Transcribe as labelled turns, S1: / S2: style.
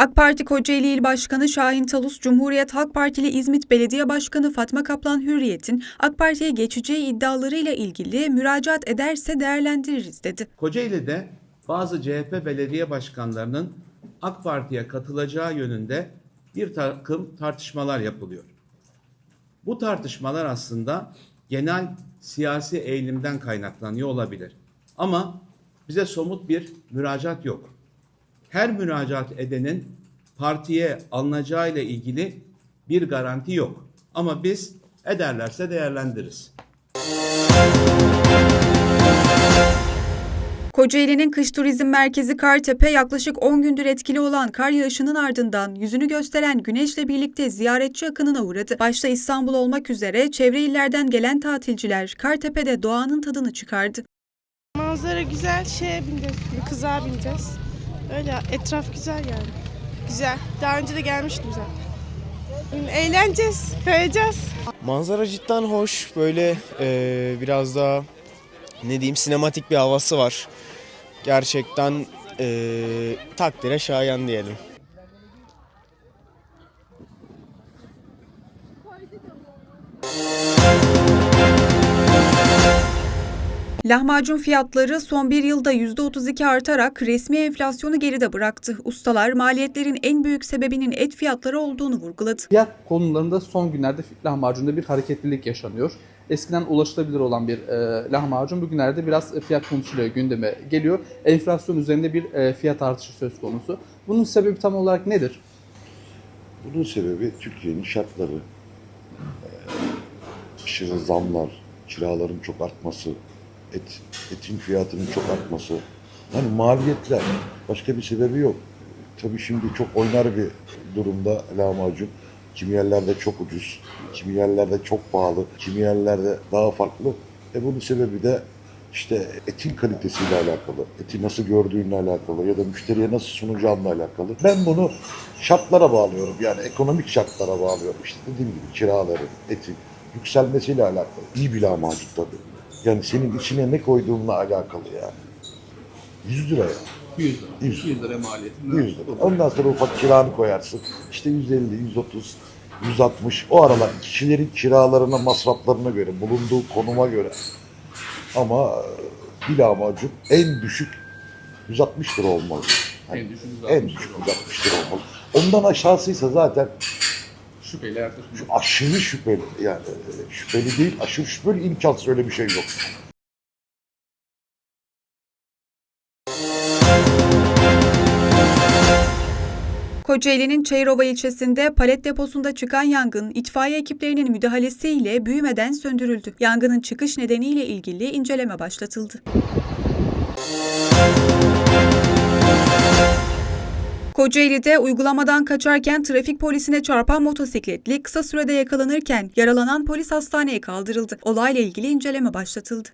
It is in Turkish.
S1: AK Parti Kocaeli İl Başkanı Şahin Talus, Cumhuriyet Halk Partili İzmit Belediye Başkanı Fatma Kaplan Hürriyet'in AK Parti'ye geçeceği iddialarıyla ilgili müracaat ederse değerlendiririz dedi.
S2: Kocaeli'de bazı CHP belediye başkanlarının AK Parti'ye katılacağı yönünde bir takım tartışmalar yapılıyor. Bu tartışmalar aslında genel siyasi eğilimden kaynaklanıyor olabilir. Ama bize somut bir müracaat yok. Her müracaat edenin partiye alınacağı ile ilgili bir garanti yok. Ama biz ederlerse değerlendiririz.
S1: Kocaeli'nin kış turizm merkezi Kartepe yaklaşık 10 gündür etkili olan kar yağışının ardından yüzünü gösteren güneşle birlikte ziyaretçi akınına uğradı. Başta İstanbul olmak üzere çevre illerden gelen tatilciler Kartepe'de doğanın tadını çıkardı.
S3: Manzara güzel, şeye bineceğiz, kızağa bineceğiz. Öyle etraf güzel yani. Güzel. Daha önce de gelmiştim zaten. Eğleneceğiz, kayacağız.
S4: Manzara cidden hoş. Böyle eee, biraz daha ne diyeyim sinematik bir havası var. Gerçekten eee takdire şayan diyelim.
S1: Lahmacun fiyatları son bir yılda %32 artarak resmi enflasyonu geride bıraktı. Ustalar maliyetlerin en büyük sebebinin et fiyatları olduğunu vurguladı.
S5: Fiyat konularında son günlerde lahmacunda bir hareketlilik yaşanıyor. Eskiden ulaşılabilir olan bir e, lahmacun bugünlerde biraz e, fiyat konusuyla gündeme geliyor. Enflasyon üzerinde bir e, fiyat artışı söz konusu. Bunun sebebi tam olarak nedir?
S6: Bunun sebebi Türkiye'nin şartları, eee, aşırı zamlar, kiraların çok artması, et, etin fiyatının çok artması. Yani maliyetler, başka bir sebebi yok. Tabii şimdi çok oynar bir durumda lahmacun. Kimi yerlerde çok ucuz, kimi yerlerde çok pahalı, kimi yerlerde daha farklı. E bunun sebebi de işte etin kalitesiyle alakalı, eti nasıl gördüğünle alakalı ya da müşteriye nasıl sunacağınla alakalı. Ben bunu şartlara bağlıyorum yani ekonomik şartlara bağlıyorum. İşte dediğim gibi kiraların, etin yükselmesiyle alakalı. İyi bir lahmacun tabii. Yani senin içine ne koyduğunla alakalı yani. 100 lira ya.
S5: 100 lira.
S6: 100.
S5: 100 lira maliyeti.
S6: 100 lira. Ondan sonra ufak kiranı koyarsın. İşte 150, 130, 160. O aralar kişilerin kiralarına, masraflarına göre, bulunduğu konuma göre. Ama e, bir lahmacun en düşük 160 lira olmalı. Hani
S5: En düşük 160
S6: en düşük 160 lira olmalı. Ondan aşağısıysa zaten
S5: Yaklaşık.
S6: şu aşırı şüpheli. Yani e, şüpheli değil, aşırı şüpheli imkansız öyle bir şey yok.
S1: Kocaeli'nin Çayırova ilçesinde palet deposunda çıkan yangın itfaiye ekiplerinin müdahalesiyle büyümeden söndürüldü. Yangının çıkış nedeniyle ilgili inceleme başlatıldı. Kocaeli'de uygulamadan kaçarken trafik polisine çarpan motosikletli kısa sürede yakalanırken yaralanan polis hastaneye kaldırıldı. Olayla ilgili inceleme başlatıldı.